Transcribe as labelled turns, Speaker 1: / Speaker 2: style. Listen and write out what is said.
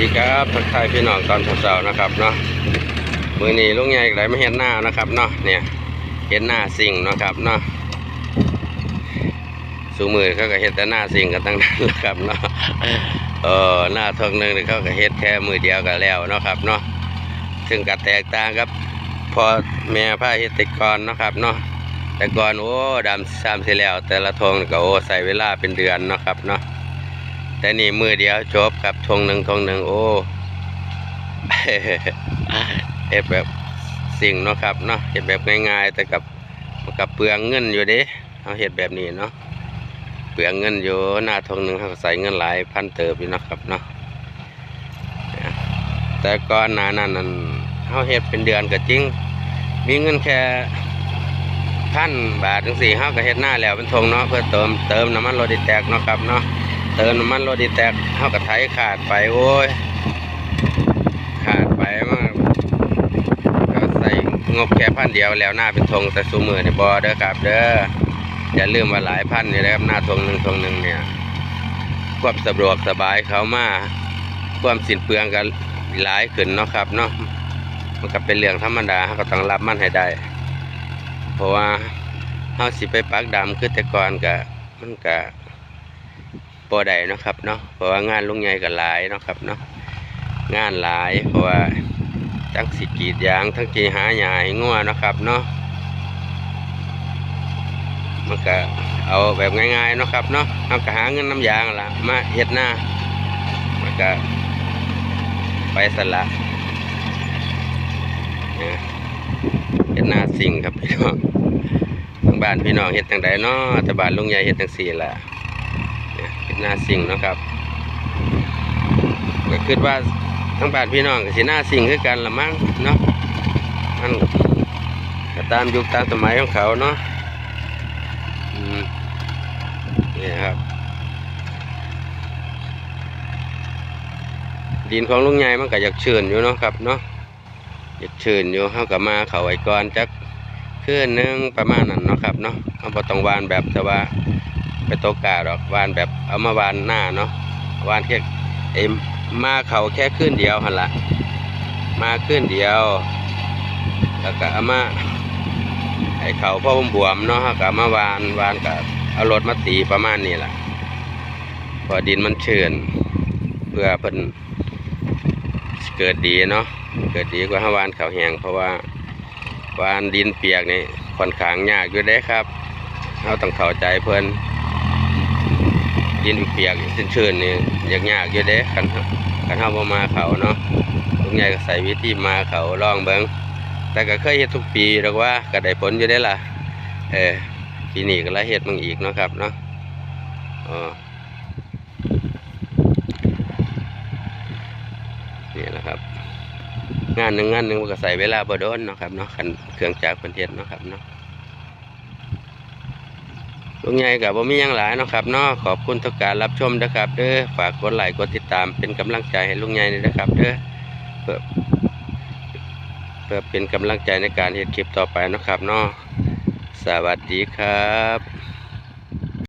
Speaker 1: ดีครับทักทายพี่น้องตอนเช้าๆนะครับเนาะมือนี้ลุงใหญ่ไหลไม่เห็นหน้านะครับเนาะเนี่ยเห็นหน้าสิ่งนะครับเนาะสูมือเขาก็เห็นแต่หน้าสิ่งกันตั้งนั้นแหละครับเนาะเออหน้าทองหนึ่งเขาก็เห็นแค่มือเดียวกันแล้วเนาะครับเนาะซึ่งก็แตกต่างครับ พอแม่ผ้าเฮ็ดติดกรเนาะครับเนาะแต่ก่อนโอ้ดำซ้ำเสียแล้ว แต่ละทงก็โอ้ใส่เวลาเป็นเดือนนะครับเนาะ แต่นี่มือเดียวจบกับทงหนึ่งทงหนึ่งโอ้เอ็ดแบบสิ่งเนาะครับเนาะเห็ดแบบง่ายๆ แต่กับกับเปลืองเงินอยู่เด้เอาเห็ดแบบนี้เนาะเปลืองเงินอยู่หน้าทงหนึ่งเขาใส่เงินหลายพันเติบอยู่เนาะครับเนาะแต่ก่อนหน้านั้นนั่นเขาเห็ดเป็นเดือนก็จริง มีเงินแค่พันบาทถึงสี่เขาก็เห็ดหน้าแล้วเป็นทงเนาะเพื่อเติมเติมน้ำมันโลดิแตกเนาะครับเนาะ เติมน้ำมันรถดีแตกเท่ากับไถขาดไปโอ้ย ขาดไปมากก็ใส่งบแค่พันเดียวแล้วหน้าเป็นธงแต่สูมือในบอเด้อครับเด้ออย่าลืมว่าหลายพันอยู่แล้วครับหน้าธงหนึ่งธงหนึ่งเนี่ยความสะดวกสบายเขามาความสิ้นเปลืองกันหลายขึ้นเนาะครับเนาะมันก็เป็นเรื่องธรรมดาเราก็ต้องรับมันให้ได้ เพราะว่าเฮาสิไปปักดำคือแต่ก่อนก็มันก็ป อใดเนะครับเนาะเพราะว่างานลุงใหญ่ก็หลายนะครับเนาะงานหลายเพราะว่าทั้งสิกีดยางทั้งจีหาหญ้าให้งัวนะครับเนาะมันก็เอาแบบง่ายๆนะครับเนาะเอาก็หาเงินน้ำยางละมาเฮ็ดหน้ามันก็ไปสละเฮ็ดหน้าสิ่งครับพี่น้องทางบ้านพี่น้องเฮ็ดทางใดเนาะแต่บ้านลุงใหญ่เฮ็ดทางสี่ละ หน้าสิ่งนะครับก็คิดว่าทั้งบ้านพี่น้องก็สิหน้าสิ่งคือกันละมั้งเนาะมันก็ตามยุคตามสมัยของเขาเนาะนี่ครับ ดินของลุงใหญ่มันก็อยากเชื้นอยู่เนาะครับเนาะอยากเชื้นอยู่เขาก็มาเขาไว้ก่อนจักเคืนหนึงประมาณนั้นเนาะครับเนาะเขาบ่ต้องวานแบบแต่ว่า ไปตกกาดอกวานแบบเอามาวานหน้าเนาะวานแค่เอ็มมาเขาแค่ขึ้นเดียวหันละมาขึ้นเดียว แล้วก็เอามาไอเขาพ่อผมบวมเนาะก็เอามาวานวานกับเอารถมาตีประมาณนี้แหละพอดินมันเชิญเพื่อเพิ่นเกิดดีเนาะเกิดดีกว่าหาวานเขาแหงเพราะว่าวานดินเปียกนี่ค่อนข้างยากอยู่เด้ครับเราต้องเข้าใจเพิ่น ดินเปียกชื้นๆนี่ยากยากอยู่เด้คันคันเฮาบ่มาเขาเนาะลุงใหญ่ก็ใส่วิธีมาเขาลองเบิ่งแต่ก็เคยเฮ็ดทุกปีหรอกว่าก็ได้ผลอยู่ได้ล่ะ เออปีนี้ก็ละเฮ็ดมึงอีกเนาะครับเนาะอ๋อนี่แหละครับ งานหนึ่งงานหนึ่งก็ใส่เวลาบ่โดนเนาะครับเนาะคันเครื่องจักรเพิ่นเฮ็ดเนาะครับเนาะ ลุงใหญ่กับบ่มียังหลายเนาะครับเนาะขอบคุณทุกการรับชมนะครับเด้อฝากกดไลค์กดติดตามเป็นกำลังใจให้ลุงใหญ่ด้วยนะครับเด้อเพื่อเพื่อเป็นกำลังใจในการเห็นคลิปต่อไปเนาะครับเนาะสวัสดีครับ